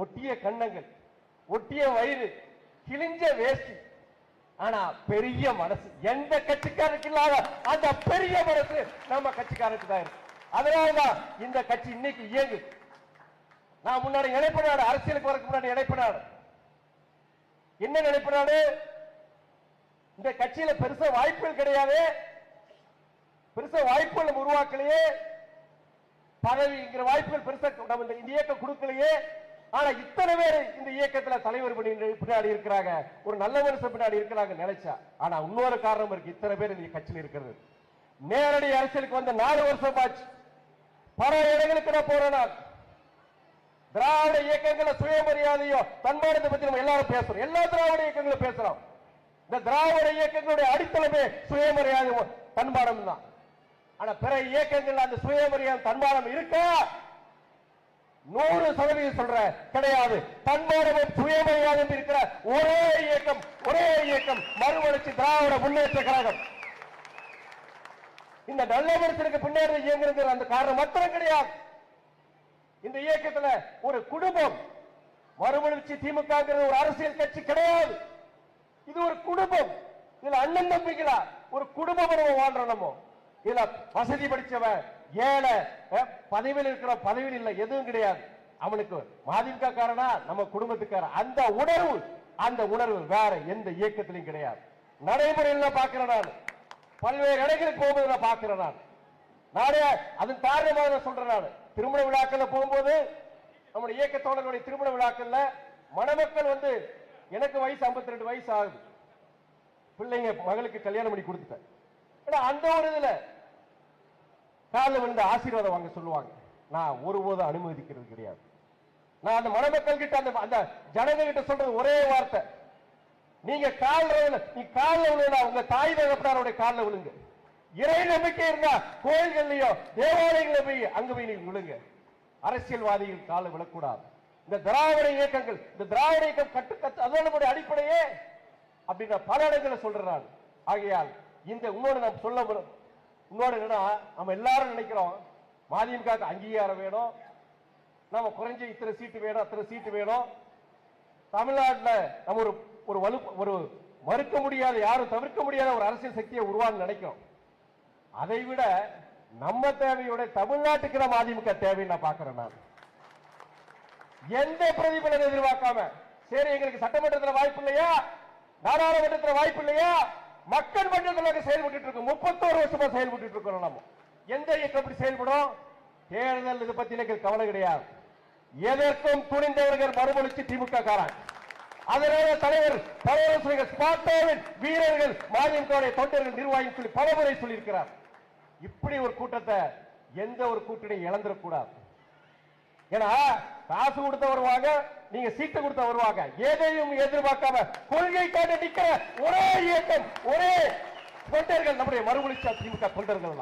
ஒட்டிய கண்ணங்கள் ஒட்டிய வயிறு கிழிஞ்ச வேஷ்டி. ஆனா பெரிய மனசு எந்த கட்சிக்காரருக்கு இல்லாத அந்த பெரிய மனசு நம்ம கட்சிக்காரருக்கு தான் இருக்கு. அதனாலதான் இந்த கட்சி இன்னைக்கு இயங்கு நான் முன்னாடி இணைப்பு நாடு அரசியலுக்கு வரக்கு முன்னாடி இணைப்பு என்ன நினைப்பு நாடு? இந்த கட்சியில பெருசா வாய்ப்புகள் கிடையாது. பெருசா வாய்ப்புகள் உருவாக்கலையே. பதவிங்கிற வாய்ப்புகள் பெருசா நம்ம இந்த இயக்கம் கொடுக்கலையே. ஆனா இத்தனை பேர் இந்த இயக்கத்துல தலைவர் பின்னாடி இருக்கிறாங்க. ஒரு நல்ல மனுஷன் பின்னாடி இருக்கிறாங்க நினைச்சா. ஆனா இன்னொரு காரணம் இருக்கு. இத்தனை பேர் இந்த கட்சியில் இருக்கிறது. நேரடி அரசியலுக்கு வந்த நாலு வருஷம் ஆச்சு. பல இடங்களுக்கு நான் போறேன் திராவிட இயக்கங்கள சுயமரியாதையோ தன்மானத்தை பத்தி நம்ம எல்லாரும் பேசுறோம். எல்லா திராவிட இயக்கங்களும் பேசுறோம். இந்த திராவிட இயக்கங்களுடைய அடித்தளமே சுயமரியாதை தன்மானம் தான். ஆனா பிற இயக்கங்கள் அந்த சுயமரியாதை தன்மானம் இருக்கா? நூறு சதவீதம் சொல்ற கிடையாது. தன்மானமும் சுயமரியாதையும் இருக்கிற ஒரே இயக்கம் ஒரே இயக்கம் மறுமலர்ச்சி திராவிட முன்னேற்ற கழகம். இந்த நல்ல மனுஷனுக்கு பின்னாடி இயங்குறது அந்த காரணம் மாத்திரம் கிடையாது. இந்த இயக்கத்துல ஒரு குடும்பம் மறுமலர்ச்சி திமுக ஒரு அரசியல் கட்சி கிடையாது. இது ஒரு குடும்பம். இதுல அண்ணன் தம்பிகளா ஒரு குடும்பம் நம்ம வாழ்றோம் நம்ம. இல்ல வசதி படிச்சவன் ஏழை பதவியில் இருக்கிற பதவியில் இல்ல எதுவும் கிடையாது. அவனுக்கு மாதிமுக காரனா நம்ம குடும்பத்துக்கார அந்த உணர்வு அந்த உணர்வு வேற எந்த இயக்கத்திலும் கிடையாது. நடைமுறையில் பார்க்கிறேன் நான். பல்வேறு இடங்களுக்கு போகும்போது நான் பார்க்கிறேன் நான். நானே அதன் காரணமாக நான் சொல்றேன் நான். திருமண விழாக்கள்ல போகும்போது நம்முடைய இயக்க தோழர்களுடைய திருமண விழாக்கள்ல மணமக்கள் வந்து எனக்கு வயசு 52 ரெண்டு வயசு ஆகுது. பிள்ளைங்க மகளுக்கு கல்யாணம் பண்ணி கொடுத்துட்டேன். அந்த ஒரு இதுல காலில் வந்து ஆசீர்வாதம் வாங்க சொல்லுவாங்க. நான் ஒருபோதும் அனுமதிக்கிறது கிடையாது. நான் அந்த மணமக்கள் கிட்ட அந்த அந்த ஜனங்க கிட்ட சொல்றது ஒரே வார்த்தை. நீங்க கால் நீ காலில் விழுந்தா உங்க தாய் தகப்பனாருடைய காலில் விழுங்க. இறை நம்பிக்கை இருந்தா கோயில்கள்லயோ தேவாலயங்கள போய் அங்க போய் நீங்க விழுங்க. அரசியல்வாதிகள் காலை விழக்கூடாது. இந்த திராவிட இயக்கங்கள் இந்த திராவிட இயக்கம் கட்டு கட்டு அதுதான் நம்முடைய அடிப்படையே. அப்படின்னு பல இடங்களை சொல்றேன் நான் ஆகையால் இந்த இன்னொன்று நாம் சொல்ல இன்னொரு என்னன்னா நம்ம எல்லாரும் நினைக்கிறோம் மதிமுக அங்கீகாரம் வேணும் நம்ம குறைஞ்ச இத்தனை சீட்டு வேணும் அத்தனை சீட்டு வேணும். தமிழ்நாட்டுல நம்ம ஒரு ஒரு வலு ஒரு மறுக்க முடியாத யாரும் தவிர்க்க முடியாத ஒரு அரசியல் சக்தியை உருவான்னு நினைக்கிறோம். அதை விட நம்ம தேவையோட தமிழ்நாட்டுக்கு நம்ம அதிமுக தேவைன்னு நான் பார்க்கிறேன் நான். எந்த பிரதிபலனை எதிர்பார்க்காம சரி எங்களுக்கு சட்டமன்றத்தில் வாய்ப்பு இல்லையா? நாடாளுமன்றத்தில் வாய்ப்பு இல்லையா? மக்கள் மன்றங்களாக செயல்பட்டு இருக்கோம் முப்பத்தோரு வருஷமா செயல்பட்டு இருக்கிறோம் நம்ம. எந்த இயக்கம் எப்படி செயல்படும்? தேர்தல் இது பத்தி எங்களுக்கு கவலை கிடையாது. எதற்கும் துணிந்தவர்கள் மறுமொழிச்சு திமுக காரன். அதனால தலைவர் தலைவர் ஸ்பாட்டாவின் வீரர்கள் மதிமுக தொண்டர்கள் நிர்வாகிகள் சொல்லி பலமுறை சொல்லியிருக்கிறார். இப்படி ஒரு கூட்டத்தை எந்த ஒரு கூட்டணி இழந்துடக்கூடாது. ஏன்னா காசு கொடுத்த வருவாங்க நீங்க சீட்டு கொடுத்த வருவாங்க. எதையும் எதிர்பார்க்காம கொள்கை காட்ட நிக்கிற ஒரே இயக்கம் ஒரே தொண்டர்கள் நம்முடைய மறுமொழி திமுக தொண்டர்கள்